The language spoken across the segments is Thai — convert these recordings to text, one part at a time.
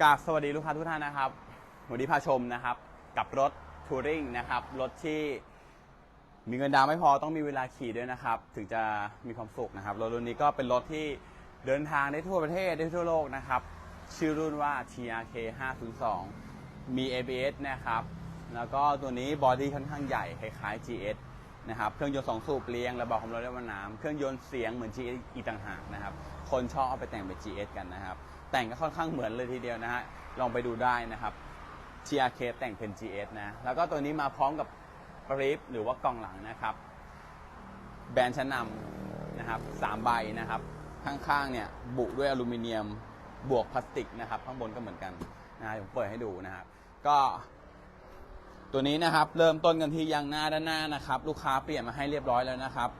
กราบสวัสดีลูกค้าทุกท่านนะครับวันนี้พาชมนะครับ กับรถทัวริงนะครับ รถที่มีเงินดาวไม่พอต้องมีเวลาขี่ด้วยนะครับ ถึงจะมีความสุขนะครับ รถรุ่นนี้ก็เป็นรถที่เดินทางได้ทั่วประเทศได้ทั่วโลกนะครับ ชื่อรุ่นว่า TRK 502มี ABS นะครับ แล้วก็ตัวนี้บอดี้ค่อนข้างใหญ่คล้ายๆ GS นะครับ เครื่องยนต์สองสูบเรียงระบบความร้อนและว่าน้ำเครื่องยนต์เสียงเหมือน GS อีกต่างหากนะครับ คนชอบเอาไปแต่งเป็น GS กันนะครับ แต่งก็ค่อนข้างเหมือนเลยทีเดียวนะฮะ ลองไปดูได้นะครับ TRK แต่งเป็น GS นะ แล้วก็ตัวนี้มาพร้อมกับปริฟหรือว่ากล่องหลังนะครับ แบรนด์ชั้นนำนะครับสามใบนะครับ ข้างๆเนี่ยบุด้วยอลูมิเนียมบวกพลาสติกนะครับ ข้างบนก็เหมือนกันนะผมเปิดให้ดูนะครับ ก็ตัวนี้นะครับ เริ่มต้นกันที่ยางหน้าด้านหน้านะครับ ลูกค้าเปลี่ยนมาให้เรียบร้อยแล้วนะครับ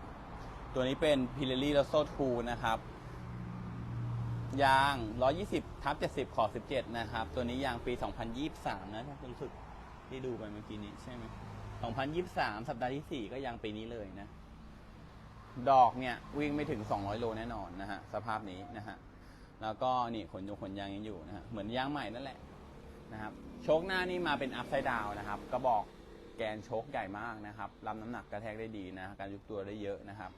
ตัวนี้เป็น Pirelli r o s s o 2นะครับ ยาง 120ทับ70 ขอ 17 นะครับ ตัวนี้ยางปี 2023 นะถ้าคุณรู้สึกที่ดูไปเมื่อกี้นี้ใช่ไหม2023 สัปดาห์ที่ 4 ก็ยางปีนี้เลยนะ ดอกเนี่ย วิ่งไม่ถึง 200 โลแน่นอนนะฮะ สภาพนี้นะฮะ แล้วก็นี่ขนยงขนยางยังอยู่นะฮะ เหมือนยางใหม่นั่นแหละนะครับ โชคหน้านี่มาเป็นอัพไซด์ดาวนะครับ กระบอกแกนโชคใหญ่มากนะครับรับน้ำหนักกระแทกได้ดีนะ การยุบตัวได้เยอะนะครับ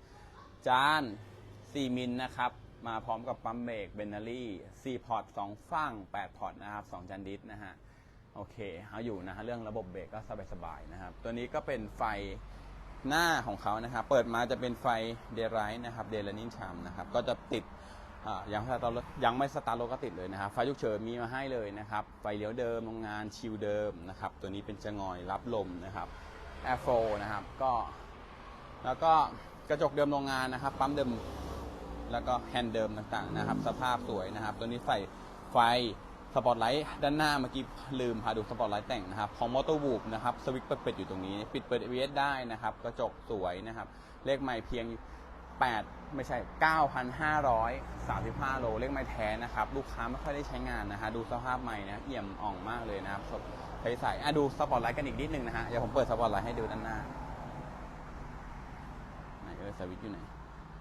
จาน 4 มิลนะครับ มาพร้อมกับปั๊มเบรกเบนนารี่4พอร์ต2ฝั่ง8พอร์ตนะครับ2จันดิสนะฮะโอเคเอาอยู่นะฮะเรื่องระบบเบรกก็สบายๆนะครับ ตัวนี้ก็เป็นไฟหน้าของเขานะครับ เปิดมาจะเป็นไฟเดรไรท์นะครับเดลนินชามนะครับ ก็จะติดยังสตาร์ยังไม่สตาร์ทรถก็ติดเลยนะครับ ไฟฉุกเฉินมีมาให้เลยนะครับ ไฟเลี้ยวเดิมโรงงานชิลเดิมนะครับ ตัวนี้เป็นจะงอยรับลมนะครับแอร์โฟนะครับ ก็ แล้วก็กระจกเดิมโรงงานนะครับ ปั๊มเดิม แล้วก็แฮนด์เดิมต่างๆนะครับ สภาพสวยนะครับ ตัวนี้ใส่ไฟสปอตไลท์ด้านหน้าเมื่อกี้ลืมพาดูสปอตไลท์แต่งนะครับของมอเตอร์วูฟนะครับสวิตช์เปิดอยู่ตรงนี้ ปิดเปิด ABS ได้นะครับ กระจกสวยนะครับ เลขไม่เพียง 8 ไม่ใช่ 9,535 โล เลขไม่แท้นะครับ ลูกค้าไม่ค่อยได้ใช้งานนะฮะดูสภาพใหม่นะ เอี่ยมอ่องมากเลยนะครับสดใสๆอะดูสปอตไลท์กันอีกนิดนึงนะฮะเดี๋ยวผมเปิดสปอตไลท์ให้ดูด้านหน้าไหนเออสวิตช์อยู่ไหน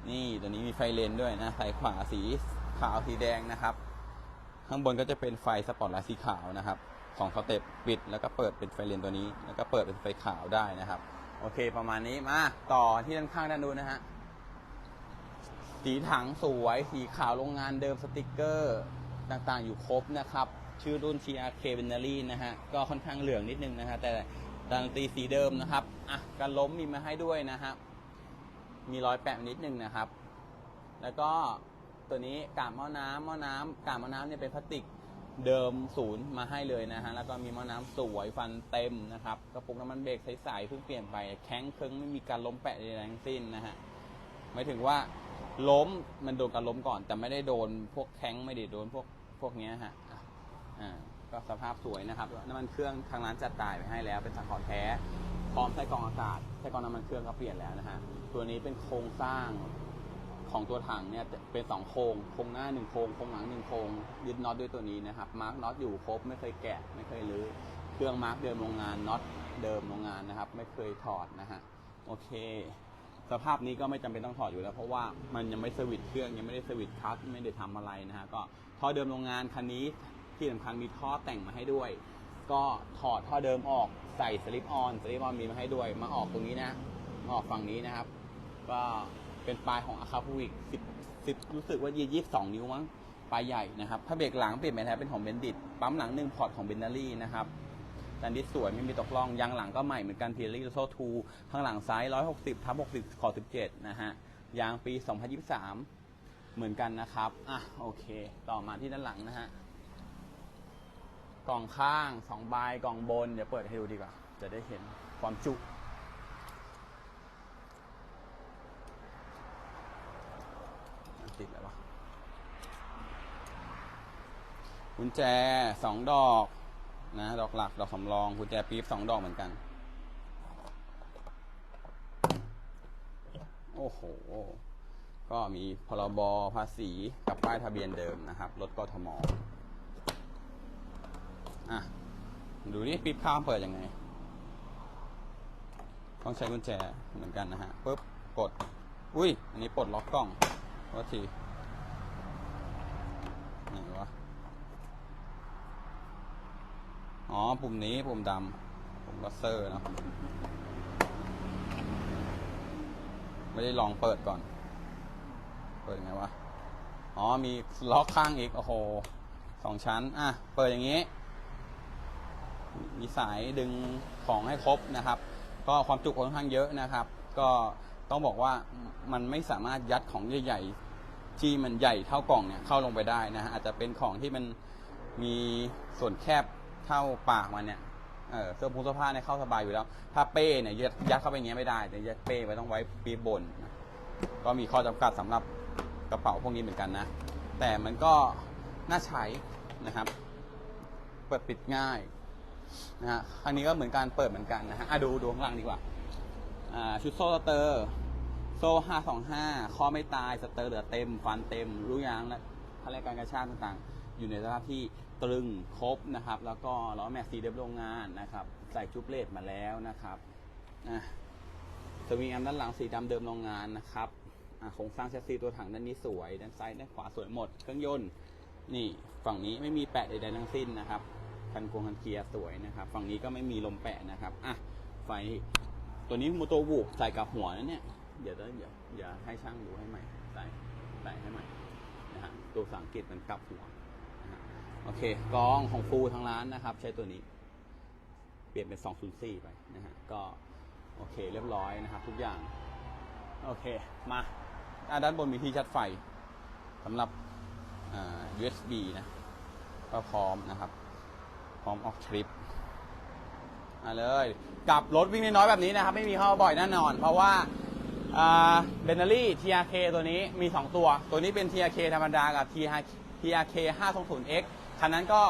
นี่ตัวนี้มีไฟเลนด้วยนะสายขวาสีขาวสีแดงนะครับ ข้างบนก็จะเป็นไฟสปอตไลท์สีขาวนะครับสองสเต็ปปิดแล้วก็เปิดเป็นไฟเลนตัวนี้ แล้วก็เปิดเป็นไฟขาวได้นะครับ โอเคประมาณนี้มาต่อที่ด้านข้างด้านนู้นนะฮะสีถังสวยสีขาวโรงงานเดิมสติกเกอร์ต่างๆอยู่ครบนะครับ ชื่อรุ่น TRK b e n a r y นะฮะ ก็ค่อนข้างเหลืองนิดนึงนะฮะ แต่ดันตีสีเดิมนะครับ อะการล้มมีมาให้ด้วยนะฮะ มีรอยแปะนิดนึงนะครับ แล้วก็ตัวนี้กาบหม้อน้ำหม้อน้ำกาบหม้อน้ำเนี่ยเป็นพลาสติกเดิมศูนย์มาให้เลยนะฮะ แล้วก็มีหม้อน้ำสวยฟันเต็มนะครับ กระปุกน้ำมันเบรกใสๆเพิ่งเปลี่ยนไป แข็งเคิงไม่มีการล้มแปะใดๆทั้งสิ้นนะฮะหมายถึงว่าล้มมันโดนการล้มก่อน แต่ไม่ได้โดนพวกแข้งไม่ได้โดนพวกพวกนี้ฮะอ่าก็สภาพสวยนะครับ น้ำมันเครื่องทางร้านจัดจ่ายไปให้แล้วเป็นสังเครแท้ พร้อมไส้กองอากาศไส้กองน้ำมันเครื่องก็เปลี่ยนแล้วนะฮะตัวนี้เป็นโครงสร้างของตัวถังเนี่ยเป็นสองโครงโครงหน้าหนึ่งโครงโครงหลังหนึ่งโครงยึดน็อตด้วยตัวนี้นะครับมาร์กน็อตอยู่ครบไม่เคยแกะไม่เคยรื้อเครื่องมาร์กเดิมโรงงานน็อตเดิมโรงงานนะครับ ไม่เคยถอดนะฮะโอเค สภาพนี้ก็ไม่จำเป็นต้องถอดอยู่แล้ว เพราะว่ามันยังไม่สวิตช์เครื่องยังไม่ได้สวิตช์คัสไม่ได้ทำอะไรนะฮะก็ท่อเดิมโรงงานคันนี้ที่สำคัญมีท่อแต่งมาให้ด้วย ก็ถอดท่อเดิมออก ใส่สลิปออนสลิปออนมีมาให้ด้วย มาออกตรงนี้นะมาออกฝั่งนี้นะครับ ก็เป็นปลายของอาคาพูวิกสิบสิบรู้สึกว่ายี่สิบสองนิ้วมั้งปลายใหญ่นะครับถ้าเบรกหลังเปลี่ยนไปแท้เป็นของเบนดิตปั๊มหลังหนึ่งพอร์ตของเบนนารี่นะครับดันดิสสวยไม่มีตกล่องยางหลังก็ใหม่เหมือนกันเพีรีโซทูข้างหลังซ้าย160ทับ60ขอ17นะฮะยางปี2023เหมือนกันนะครับ อะ โอเค ต่อมาที่ด้านหลังนะฮะ กล่องข้าง2ใบกล่องบน เดี๋ยวเปิดให้ดูดีกว่า จะได้เห็นความจุ ติดแล้ววะกุญแจสองดอกนะ ดอกหลัก ดอกสำรองกุญแจปี๊บสองดอกเหมือนกัน โอ้โห ก็มีพรบภาษีกับป้ายทะเบียนเดิมนะครับ รถกทม อะ ดูนี่ปี๊บข้ามเปิดยังไง ต้องใช้กุญแจเหมือนกันนะฮะปุ๊บกด อุ้ย อันนี้ปลดล็อกกล้องว่าทีไหนวะ อ๋อ ปุ่มนี้ปุ่มดำปุ่มลัสเซอร์เนาะไม่ได้ลองเปิดก่อน เปิดยังไงวะ อ๋อ มีล็อกข้างอีก โอ้โหสองชั้น อะ เปิดอย่างนี้ มีสายดึงของให้ครบนะครับ ก็ความจุค่อนข้างเยอะนะครับ ก็ต้องบอกว่ามันไม่สามารถยัดของใหญ่ๆที่มันใหญ่เท่ากล่องเนี่ยเข้าลงไปได้นะฮะอาจจะเป็นของที่มันมีส่วนแคบเท่าปากมันเนี่ยเออเสื้อผูเสื้อผ้าเนี่ยเข้าสบายอยู่แล้ว ถ้าเป้เนี่ยยัดยัดเข้าไปอย่างเงี้ยไม่ได้แต่ยัดเป้ไว้ต้องไว้ปีบน ก็มีข้อจำกัดสำหรับกระเป๋าพวกนี้เหมือนกันนะ แต่มันก็น่าใช้นะครับ เปิดปิดง่าย นะฮะครั้งนี้ก็เหมือนการเปิดเหมือนกันนะฮะอะดูดูข้างหลังดีกว่า อ่า ชุดโซ่สเตอร์ โซ่ห้าสองห้าข้อไม่ตายสเตอร์เหลือเต็ม ฟันเต็มรู้ยางและพลังการกระชากต่างๆ อยู่ในสภาพที่ตรึงครบนะครับ แล้วก็ล้อแม็กซีเดิมโรงงานนะครับ ใส่จุบเลดมาแล้วนะครับอะสวิงแอมด้านหลังสีดำเดิมโรงงานนะครับโครงสร้างแชสซีตัวถังด้านนี้สวย ด้านซ้ายด้านขวาสวยหมด เครื่องยนต์ นี่ฝั่งนี้ไม่มีแปะใดๆทั้งสิ้นนะครับ คันโครงคันเกียร์สวยนะครับ ฝั่งนี้ก็ไม่มีลมแปะนะครับอะไฟตัวนี้โมโตวูบใส่กับหัวนะเนี่ยเดี๋ยวเดี๋ยวเดี๋ยวให้ช่างดูให้ใหม่ใส่ใส่ให้ใหม่นะฮะตัวภาษาอังเกฤษมันกลับหัวนะฮะโอเคกล้องของฟูทางร้านนะครับ ใช้ตัวนี้ เปลี่ยนเป็น 204 ไปนะฮะก็โอเคเรียบร้อยนะครับ ทุกอย่าง โอเคมาด้านบนมีที่ชัดไฟสำหรับอ่า USB นะก็พร้อมนะครับ พร้อมออกทริปมาเลยกับรถวิ่งน้อยๆแบบนี้นะครับ ไม่มีเข้าบ่อยแน่นอน เพราะว่าเบนเนอรี่ TRK ตัวนี้มี 2 ตัว ตัวนี้เป็น TRK ธรรมดากับ TRK 520X คันนั้นก็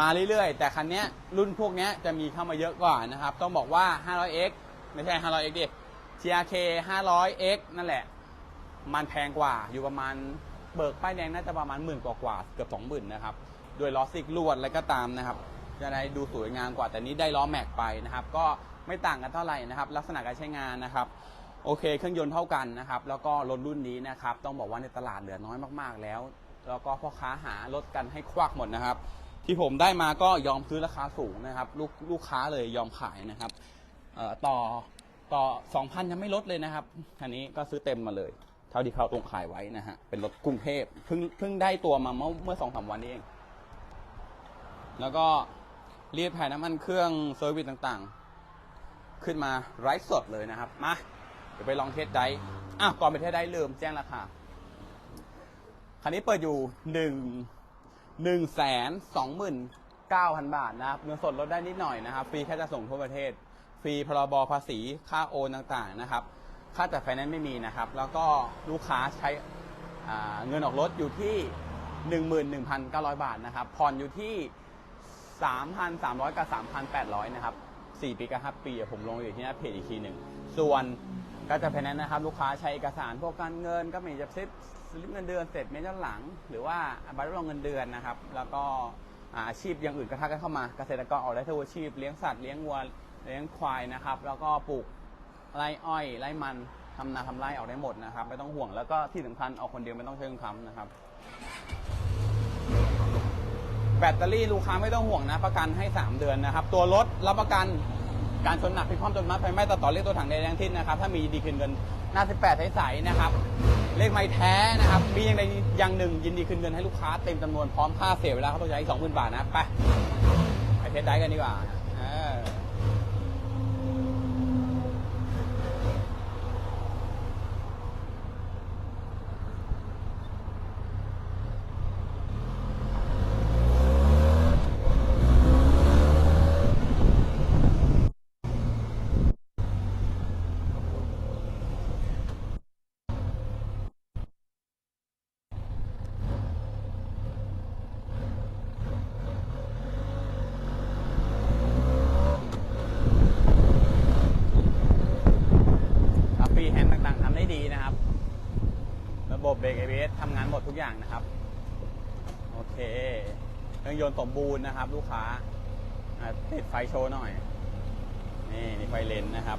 มาเรื่อยๆ แต่คันนี้รุ่นพวกนี้จะมีเข้ามาเยอะกว่านะครับ ต้องบอกว่า 500X ไม่ใช่ 500X ดิ TRK 500X นั่นแหละ มันแพงกว่าอยู่ประมาณเบิกป้ายแดงน่าจะประมาณหมื่นกว่าๆเกือบสองหมื่นนะครับ ด้วยล้อซิกลวดอะไรก็ตามนะครับ จะได้ดูสวยงามกว่าแต่นี้ได้ล้อแม็กไปนะครับ ก็ไม่ต่างกันเท่าไหร่นะครับ ลักษณะการใช้งานนะครับโอเค เครื่องยนต์เท่ากันนะครับ แล้วก็รถรุ่นนี้นะครับ ต้องบอกว่าในตลาดเหลือน้อยมากๆแล้ว แล้วก็พ่อค้าหารถกันให้ควักหมดนะครับ ที่ผมได้มาก็ยอมซื้อราคาสูงนะครับ ลูกลูกค้าเลยยอมขายนะครับต่อต่อสองพันยังไม่ลดเลยนะครับคันนี้ก็ซื้อเต็มมาเลย เท่าที่เขาตรงขายไว้นะฮะเป็นรถกรุงเทพเพิ่งเพิ่งได้ตัวมาเมื่อเมื่อสองสามวันนี้เอง แล้วก็ รียดภายน้ำมันเครื่องเซอร์วิสต่างๆ ขึ้นมาไร้สดเลยนะครับมาเดี๋ยวไปลองเทสได้อะก่อนไปเทสได้ลืมแจ้งราคาคันนี้เปิดอยู่หนึ่งหนึ่งแสนสองหมื่นเก้าพันบาทนะครับเงินสดลดได้นิดหน่อยนะครับ ฟรีแค่จะส่งทั่วประเทศ ฟรีพรบภาษีค่าโอนต่างๆนะครับ ค่าจัดไฟแนนซ์ไม่มีนะครับ แล้วก็ลูกค้าใช้เงินออกรถอยู่ที่ 11,900 บาทนะครับผ่อนอยู่ที่ 3,300 กับ 3,800 นะครับ 4 ปีกับ 5 ปีผมลงอยู่ที่หน้าเพจอีกทีหนึ่ง ส่วนก็จะไฟแนนซ์นนะครับ ลูกค้าใช้เอกสารพวกการเงินก็มีจะซิปสลิปเงินเดือนเสร็จเมย้อหลัง หรือว่าบัตรรับรองเงินเดือนนะครับ แล้วก็อาชีพอย่างอื่นก็ทักกันเข้ามา เกษตรกรออกได้ทุกอาชีพเลี้ยงสัตว์เลี้ยงวัวเลี้ยงควายนะครับ แล้วก็ปลูกไร่อ้อยไร่มันทำนาทำไร่ออกได้หมดนะครับ ไม่ต้องห่วงแล้วก็ที่สำคัญออกคนเดียวไม่ต้องใช้คนค้ำนะครับ แบตเตอรี่ลูกค้าไม่ต้องห่วงนะ ประกันให้ 3 เดือนนะครับ ตัวรถรับประกันการชนหนักพิคว่ำจนมัดไฟไหม้ตัดต่อเลขตัวถังแดงทิ้นนะครับ ถ้ามีดีคืนเงินหน้า 18ใสๆนะครับ เลขไม่แท้นะครับ มีอย่างใดอย่างหนึ่ง ยินดีคืนเงินให้ลูกค้าเต็มจำนวนพร้อมค่าเสียเวลาเขาต้องใช้อีก20,000 บาทนะ ไปไปเทสได้กันดีกว่าเออ ครับฟรีแฮนด์ต่างๆทำได้ดีนะครับ ระบบเบรก ABS ทำงานหมดทุก อย่างนะครับ โอเคเครื่องยนต์สมบูรณ์นะครับ ลูกค้าติดไฟโชว์หน่อย นี่มีไฟเลนนะครับ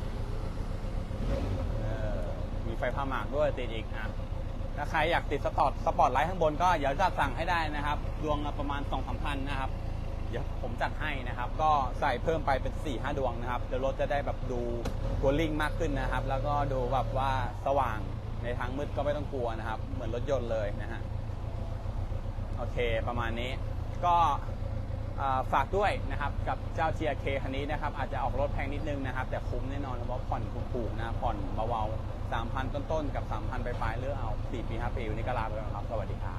ออมีไฟผ้าหมากด้วยติดอีกอะถ้าใครอยากติดสปอร์ตสปอร์ตไลท์ข้างบนก็เดี๋ยวจะสั่งให้ได้นะครับ ดวงประมาณ2 3 0 0 0นนะครับ เดี๋ยวผมจัดให้นะครับ ก็ใส่เพิ่มไปเป็น4ี่ห้าดวงนะครับเดี๋ยวรถจะได้แบบดูทัวริ่งมากขึ้นนะครับ แล้วก็ดูแบบว่าสว่าง ในทางมืดก็ไม่ต้องกลัวนะครับ เหมือนรถยนต์เลยนะฮะโอเคประมาณนี้ก็ฝากด้วยนะครับกับเจ้า GRK คันนี้นะครับอาจจะออกรถแพงนิดนึงนะครับ แต่คุ้มแน่นอนเพราะผ่อนถูกๆนะผ่อนเบาๆ3,000 ต้นๆ กับ 3,000ปปลายๆเลือกเอา 4 ปี 5 ปีอยู่นี้ก็ลาไปแล้วครับ สวัสดีครับ